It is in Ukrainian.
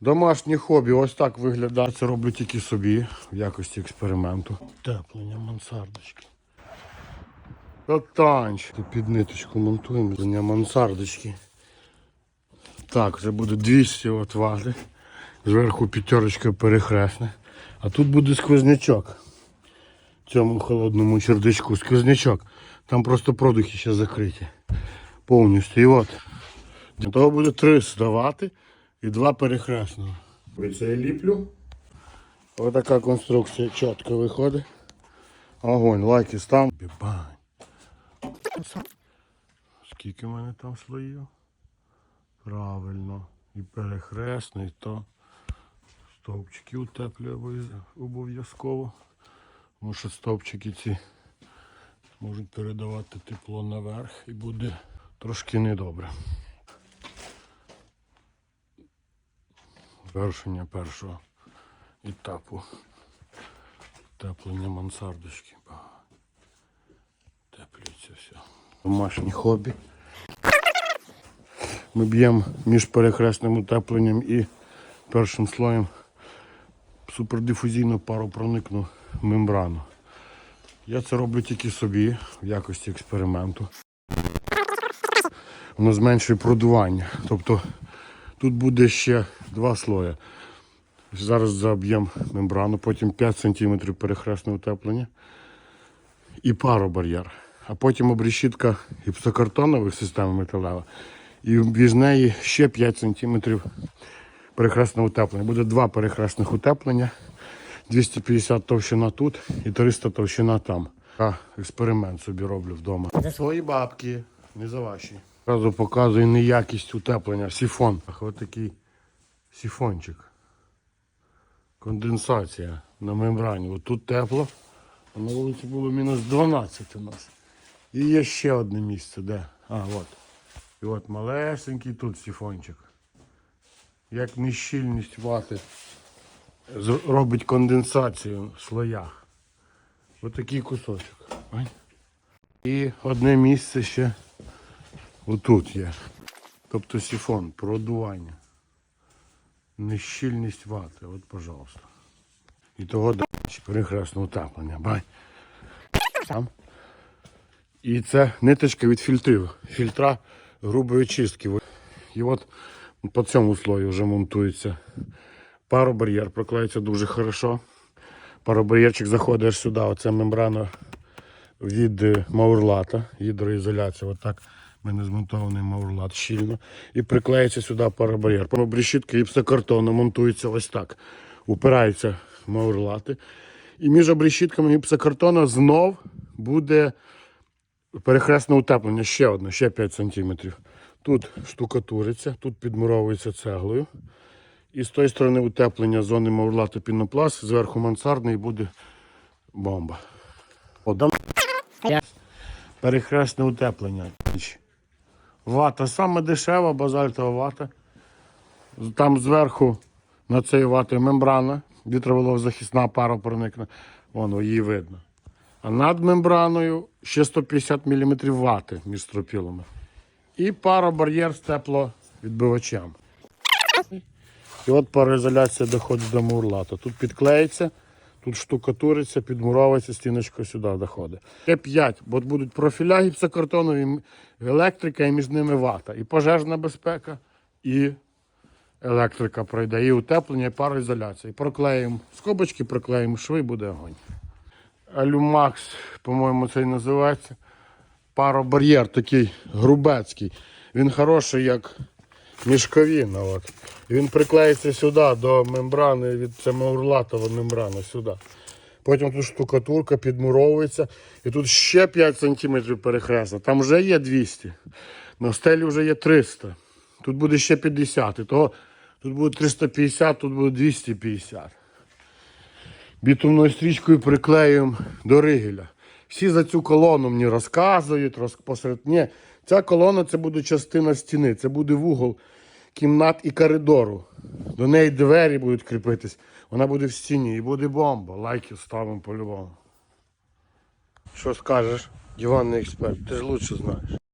Домашнє хобі, ось так виглядає. Це роблю тільки собі в якості експерименту. Теплення мансардочки. Татанч. Під ниточку монтуємо для мансардочки. Так, це буде 200 от ваги. Зверху п'ятерочка перехресне. А тут буде сквознячок. В цьому холодному чердачку сквознячок. Там просто продухи ще закриті. Повністю. І от. Для того буде три здавати і два перехресного. Це я ліплю. Ось така конструкція чітко виходить. Огонь, лайки став. Скільки в мене там слоїв? Правильно. І перехресний, то стовпчики утеплює обов'язково. Тому що стовпчики ці можуть передавати тепло наверх і буде трошки недобре. Завершення першого етапу теплення мансардочки. Теплюється все. Домашнє хобі. Ми б'ємо між перехресним утепленням і першим слоєм супердифузійну паропроникну мембрану. Я це роблю тільки собі в якості експерименту. Воно зменшує продування. Тобто тут буде ще два слої. Зараз заб'ємо мембрану, потім 5 см перехресне утеплення і паробар'єр. А потім обрішітка гіпсокартонових систем металева. І між неї ще 5 см перехресне утеплення. Буде два перехресних утеплення. 250 товщина тут і 300 товщина там. А експеримент собі роблю вдома. За свої бабки, не за ваші. Одразу показую неякість утеплення. Сіфон. Ось такий сіфончик. Конденсація на мембрані. От тут тепло, а на вулиці було мінус 12 у нас. І є ще одне місце, де. А, от. І от малесенький тут сіфончик. Як нещільність вати робить конденсацію в слоях. Ось такий кусочок. І одне місце ще отут є. Тобто сіфон, продування. Нещільність вати. От, пожалуйста. І того далі перехресне утеплення. Там. І це ниточка від фільтрів. Фільтра грубої чистки. І от по цьому слою вже монтується паробар'єр, проклеїться дуже хорошо. Паробар'єрчик заходить сюди. Оце мембрана від е, маурлата, гідроізоляція. Отак в мене змонтований маурлат щільно. І приклеїться сюди паробар'єр. Обрішітка гіпсокартону монтується ось так. Упираються маурлати. І між обрішітками гіпсокартону знов буде перехресне утеплення. Ще одне, ще 5 см. Тут штукатуриться, тут підмуровується цеглою. І з тої сторони утеплення зони маурлату пінопласт, зверху мансардний буде бомба. О, дам... Перехресне утеплення. Вата саме дешева, базальтова вата. Там зверху на цій ваті мембрана, вітроволозахисна пара проникне. Воно її видно. А над мембраною ще 150 мм вати між стропілами. І паробар'єр з тепловідбивачем. І от пароізоляція доходить до мурлата. Тут підклеїться, тут штукатуриться, підмуровується, стіночка сюди доходить. Ще 5, бо будуть профіля гіпсокартонові, електрика і між ними вата. І пожежна безпека, і електрика пройде, і утеплення, і пароізоляція. І проклеїмо скобочки, проклеїмо шви, буде огонь. Алюмакс, по-моєму, це і називається. Паробар'єр такий грубецький. Він хороший, як мішковіна. От. І Він приклеїться сюди до мембрани, від це маурлатова мембрана сюди. Потім тут штукатурка підмуровується. І тут ще 5 см перехресна. Там вже є 200. На стелі вже є 300. Тут буде ще 50. І того тут буде 350, тут буде 250. Бітумною стрічкою приклеюємо до ригеля. Всі за цю колону мені розказують, розпосеред. Ні, ця колона це буде частина стіни, це буде вугол кімнат і коридору. До неї двері будуть кріпитись. Вона буде в стіні і буде бомба. Лайки ставимо по-любому. Що скажеш, диванний експерт, ти ж лучше знаєш.